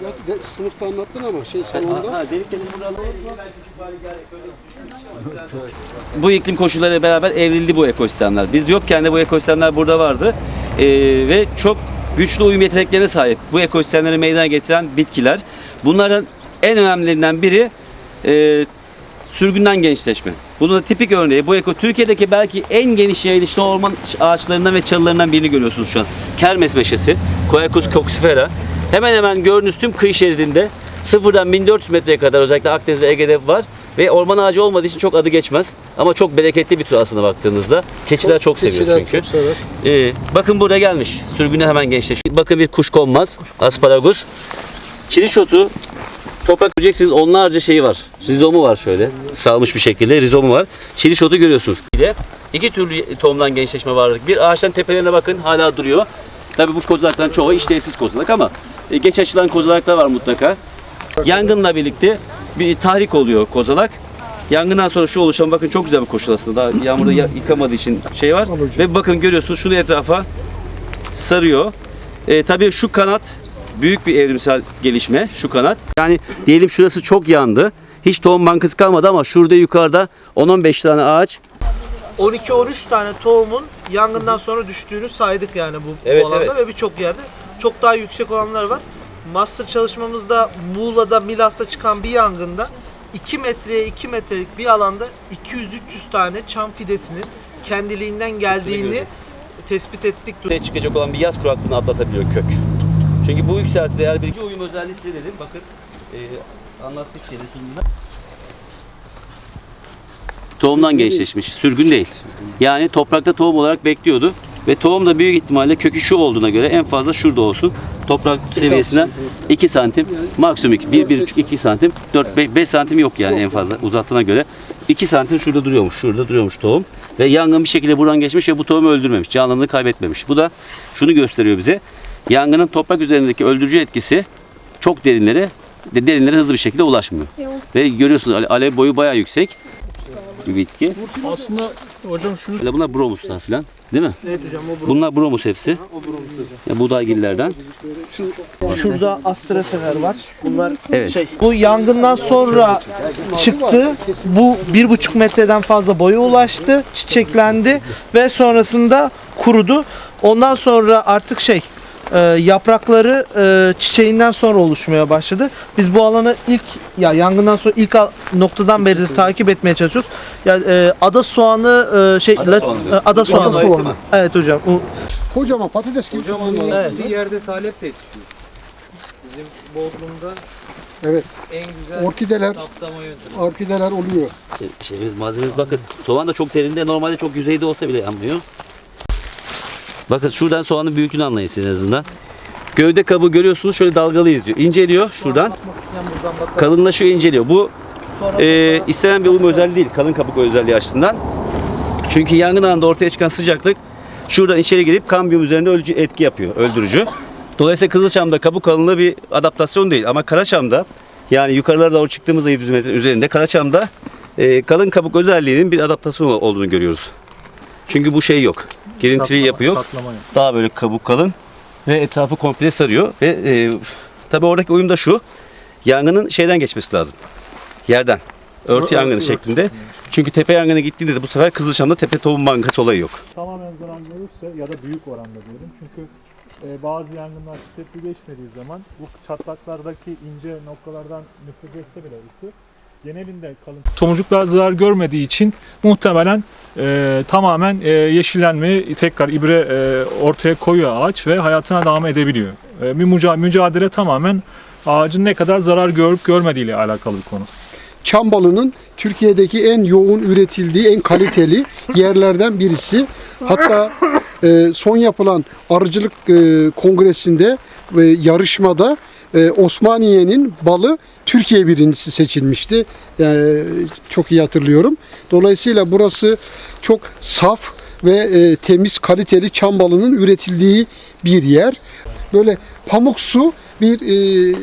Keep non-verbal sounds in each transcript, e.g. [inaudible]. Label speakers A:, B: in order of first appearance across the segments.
A: Gerçi de, sınıfta anlattın ama şey salonda.
B: Bu iklim koşullarıyla beraber evrildi bu ekosistemler. Biz yokken de bu ekosistemler burada vardı. Ee, ve çok güçlü uyum yeteneklerine sahip bu ekosistemleri meydana getiren bitkiler. Bunların en önemlilerinden biri e, sürgünden gençleşme. Bunun da tipik örneği bu eko Türkiye'deki belki en geniş yayılışlı orman ağaçlarından ve çalılarından birini görüyorsunuz şu an. Kermes meşesi, Quercus coxifera. Hemen hemen gördüğünüz tüm kıyı şeridinde sıfırdan 1400 metreye kadar özellikle Akdeniz ve Ege'de var. Ve orman ağacı olmadığı için çok adı geçmez. Ama çok bereketli bir tür aslında baktığınızda. Keçiler çok, seviyor
A: Keçiler
B: çünkü.
A: çok sever.
B: Ee, bakın burada gelmiş. Sürgüne hemen gençleşiyor. Bakın bir kuş konmaz. Asparagus. Çiriş otu toprak göreceksiniz onlarca şeyi var. Rizomu var şöyle. Salmış bir şekilde rizomu var. Çiriş otu görüyorsunuz. Bir de iki türlü tohumdan gençleşme var. Bir ağaçtan tepelerine bakın hala duruyor. Tabii bu kozalakların çoğu işlevsiz kozalak ama e, geç açılan kozalaklar var mutlaka. Yangınla birlikte bir tahrik oluyor kozalak. Yangından sonra şu oluşan bakın çok güzel bir koşul aslında. Daha yağmurda ya- yıkamadığı için şey var. Ve bakın görüyorsunuz şunu etrafa sarıyor. E, tabii şu kanat büyük bir evrimsel gelişme şu kanat. Yani diyelim şurası çok yandı. Hiç tohum bankası kalmadı ama şurada yukarıda 10-15 tane ağaç
C: 12-13 tane tohumun yangından sonra düştüğünü saydık yani bu,
B: Evet,
C: bu alanda
B: evet.
C: ve birçok yerde çok daha yüksek olanlar var. Master çalışmamızda Muğla'da Milas'ta çıkan bir yangında 2 metreye 2 metrelik bir alanda 200-300 tane çam fidesinin kendiliğinden geldiğini tespit ettik.
B: ortaya çıkacak olan bir yaz kuraklığını atlatabiliyor kök. Çünkü bu yükselti değer bir uyum özelliği size dedim. Bakın e, anlattık şeyleri sunumda. Tohumdan gençleşmiş. Sürgün değil. Yani toprakta tohum olarak bekliyordu. Ve tohum da büyük ihtimalle kökü şu olduğuna göre en fazla şurada olsun. Toprak seviyesinden 2 santim, maksimum 2, 1, 1,5, 2 santim, 4, 5, 5 santim yok yani en fazla uzattığına göre. 2 santim şurada duruyormuş, şurada duruyormuş tohum. Ve yangın bir şekilde buradan geçmiş ve bu tohumu öldürmemiş, canlılığını kaybetmemiş. Bu da şunu gösteriyor bize. Yangının toprak üzerindeki öldürücü etkisi çok derinlere derinlere hızlı bir şekilde ulaşmıyor. Ve görüyorsunuz ale- alev boyu bayağı yüksek bir bitki.
A: Aslında hocam şunu
B: bunlar bromuslar falan değil mi?
C: Evet hocam o bu.
B: Bunlar bromus hepsi. Ya, buğdaygillerden.
C: Şurada astraseler var. Bunlar
B: Evet.
C: şey. Bu yangından sonra çıktı. Bu bir buçuk metreden fazla boya ulaştı. Çiçeklendi ve sonrasında kurudu. Ondan sonra artık şey e, yaprakları e, çiçeğinden sonra oluşmaya başladı. Biz bu alanı ilk ya yangından sonra ilk al- noktadan beri takip etmeye çalışıyoruz. Ya e, ada soğanı e, şey
B: Ada
C: la-
B: soğanı
C: e,
B: diyor.
C: ada soğanı.
A: soğanı.
C: Evet hocam. O,
A: kocaman patates gibi soğanlar.
C: evet.
D: Bir yerde salep de yetişiyor. Bizim Bodrum'da
A: Evet.
D: en güzel
A: Orkideler,
D: saptama yöntemi.
A: orkideler oluyor.
B: Şey, şeyimiz, malzememiz bakın. Soğan da çok derinde normalde çok yüzeyde olsa bile yanmıyor. Bakın şuradan soğanın büyüklüğünü anlayın en azından. Gövde kabuğu görüyorsunuz şöyle dalgalı izliyor. İnceliyor şuradan. Kalınlaşıyor inceliyor. Bu e, istenen bir uyum özelliği değil. Kalın kabuk özelliği açısından. Çünkü yangın anında ortaya çıkan sıcaklık şuradan içeri girip kambiyum üzerinde öldürücü etki yapıyor. Öldürücü. Dolayısıyla Kızılçam'da kabuk kalınlığı bir adaptasyon değil. Ama Karaçam'da yani yukarılara doğru çıktığımızda 700 metre üzerinde Karaçam'da e, kalın kabuk özelliğinin bir adaptasyon olduğunu görüyoruz. Çünkü bu şey yok. Girintili yapı yok. Daha böyle kabuk kalın ve etrafı komple sarıyor ve e, tabii oradaki uyum da şu. Yangının şeyden geçmesi lazım. Yerden. Örtü yangını şeklinde. Çünkü tepe yangını gittiğinde de bu sefer Kızılçam'da tepe tohum bankası olayı yok.
E: tamamen zarar görürse ya da büyük oranda diyelim. Çünkü e, bazı yangınlar şiddetli geçmediği zaman bu çatlaklardaki ince noktalardan nüfuz etse bile ısı genelinde kalın. Tomurcuklar zarar görmediği için muhtemelen e, tamamen e, yeşillenmeyi tekrar ibre e, ortaya koyuyor ağaç ve hayatına devam edebiliyor. E, bir müca- mücadele tamamen ağacın ne kadar zarar görüp görmediği ile alakalı bir konu.
A: Çam balının Türkiye'deki en yoğun üretildiği, en kaliteli [laughs] yerlerden birisi. Hatta e, son yapılan arıcılık e, kongresinde ve yarışmada e, Osmaniye'nin balı Türkiye birincisi seçilmişti. Yani, çok iyi hatırlıyorum. Dolayısıyla burası çok saf ve e, temiz, kaliteli çam balının üretildiği bir yer. Böyle pamuksu bir e,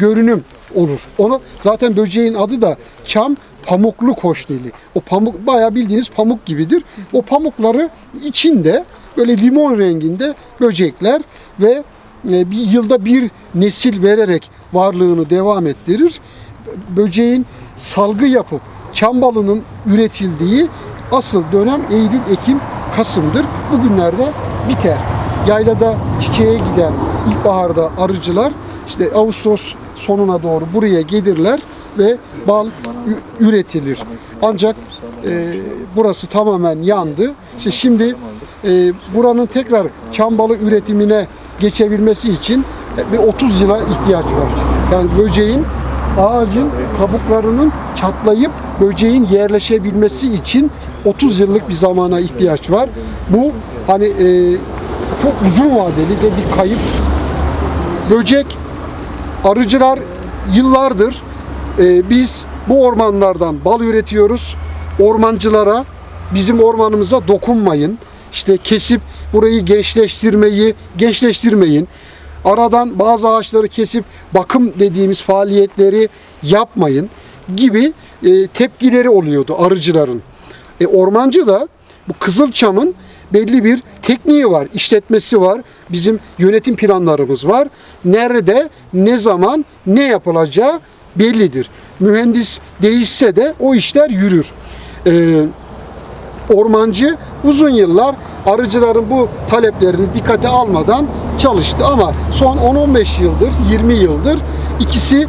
A: görünüm olur. Onu zaten böceğin adı da çam pamuklu koşneli. O pamuk bayağı bildiğiniz pamuk gibidir. O pamukları içinde böyle limon renginde böcekler ve e, bir yılda bir nesil vererek varlığını devam ettirir. Böceğin salgı yapıp çam balının üretildiği asıl dönem Eylül, Ekim, Kasım'dır. Bugünlerde biter. Yaylada çiçeğe giden ilkbaharda arıcılar işte Ağustos sonuna doğru buraya gelirler ve bal üretilir. Ancak e, burası tamamen yandı. İşte şimdi e, buranın tekrar çam balı üretimine geçebilmesi için bir 30 yıla ihtiyaç var. Yani böceğin ağacın kabuklarının çatlayıp böceğin yerleşebilmesi için 30 yıllık bir zamana ihtiyaç var. Bu hani e, çok uzun vadeli de bir kayıp. Böcek arıcılar yıllardır e, biz bu ormanlardan bal üretiyoruz. Ormancılara bizim ormanımıza dokunmayın. İşte kesip burayı gençleştirmeyi gençleştirmeyin. Aradan bazı ağaçları kesip bakım dediğimiz faaliyetleri yapmayın gibi e, tepkileri oluyordu arıcıların. E, ormancı da bu Kızılçam'ın belli bir tekniği var, işletmesi var. Bizim yönetim planlarımız var. Nerede, ne zaman, ne yapılacağı bellidir. Mühendis değişse de o işler yürür. E, ormancı uzun yıllar arıcıların bu taleplerini dikkate almadan çalıştı ama son 10-15 yıldır, 20 yıldır ikisi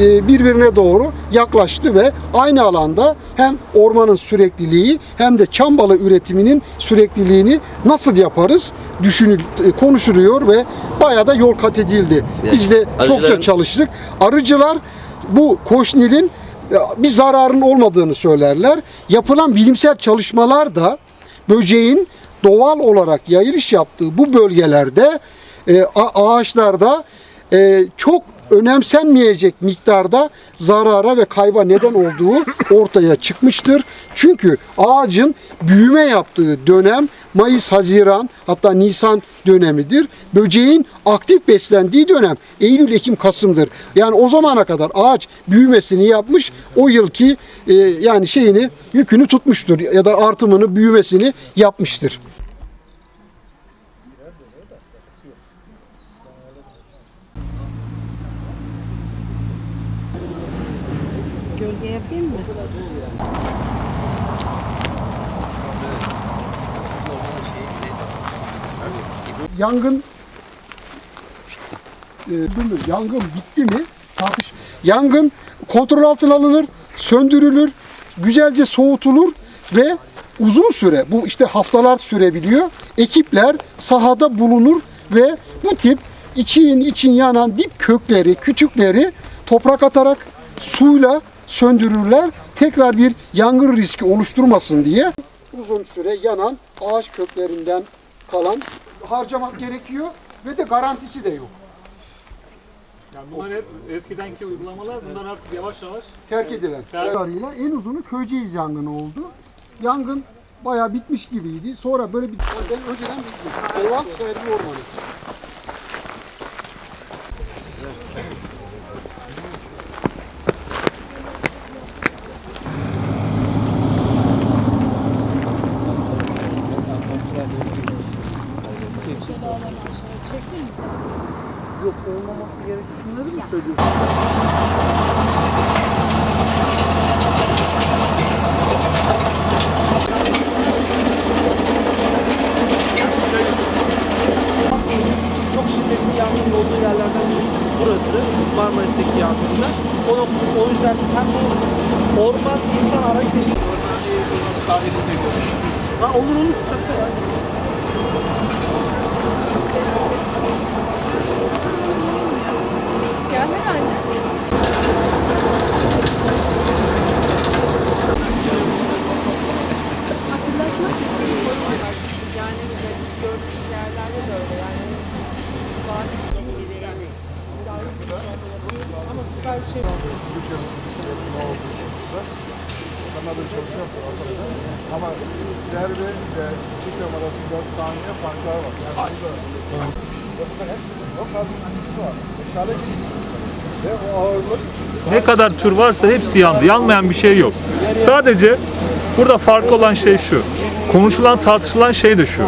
A: e, birbirine doğru yaklaştı ve aynı alanda hem ormanın sürekliliği hem de çam balı üretiminin sürekliliğini nasıl yaparız düşünül e, konuşuluyor ve bayağı da yol kat edildi. Biz de çokça çalıştık. Arıcılar bu koşnilin e, bir zararın olmadığını söylerler. Yapılan bilimsel çalışmalar da böceğin doğal olarak yayılış yaptığı bu bölgelerde e, ağaçlarda e, çok önemsenmeyecek miktarda zarara ve kayba neden olduğu ortaya çıkmıştır. Çünkü ağacın büyüme yaptığı dönem Mayıs, Haziran hatta Nisan dönemidir. Böceğin aktif beslendiği dönem Eylül, Ekim, Kasım'dır. Yani o zamana kadar ağaç büyümesini yapmış, o yılki e, yani şeyini yükünü tutmuştur ya da artımını, büyümesini yapmıştır.
F: Gölge yapayım mı?
A: Yangın e, mi? yangın bitti mi? Tartış yangın kontrol altına alınır söndürülür güzelce soğutulur ve uzun süre bu işte haftalar sürebiliyor. Ekipler sahada bulunur ve bu tip için için yanan dip kökleri kütükleri toprak atarak suyla söndürürler. Tekrar bir yangın riski oluşturmasın diye uzun süre yanan ağaç köklerinden kalan harcamak gerekiyor ve de garantisi de yok.
E: Yani bunlar hep eskidenki uygulamalar. Bunlar artık yavaş yavaş
A: Terk edilen.
E: Evet.
A: Kadarıyla en uzunu Köyceğiz yangını oldu. Yangın bayağı bitmiş gibiydi. Sonra böyle bir ben önceden bitmiş. Doğal sergi ormanı. Yok olmaması gerek. Şunları mı söylüyorsun?
C: çok şiddetli yangın olduğu yerlerden birisi burası. Marmaris'teki yangında. O, o yüzden hem bu orman insan ara kesim. Ha olur olur. Sakın ya.
F: Herhalde. İçin yani gördüğümüz yerlerde de öyle yani. Bazı
C: Ama sadece şey
G: Kanada çalışıyor ortada. Ama serve ve çiçek arasında saniye farklar var. Yani burada,
E: Ne kadar tür varsa hepsi yandı. Yanmayan bir şey yok. Sadece burada farklı olan şey şu. Konuşulan, tartışılan şey de şu.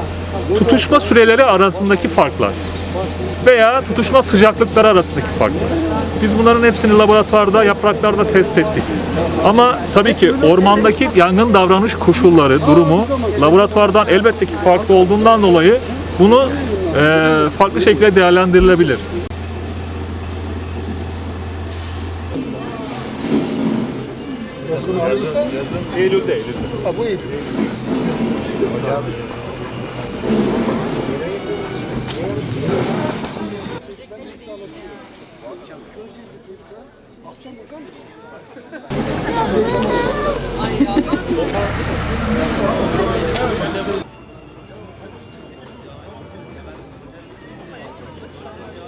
E: Tutuşma süreleri arasındaki farklar. Veya tutuşma sıcaklıkları arasındaki farklar. Biz bunların hepsini laboratuvarda, yapraklarda test ettik. Ama tabii ki ormandaki yangın davranış koşulları, durumu laboratuvardan elbette ki farklı olduğundan dolayı bunu farklı şekilde değerlendirilebilir. Eylül'de, Eylül'de.
A: Ha, bu Eylül.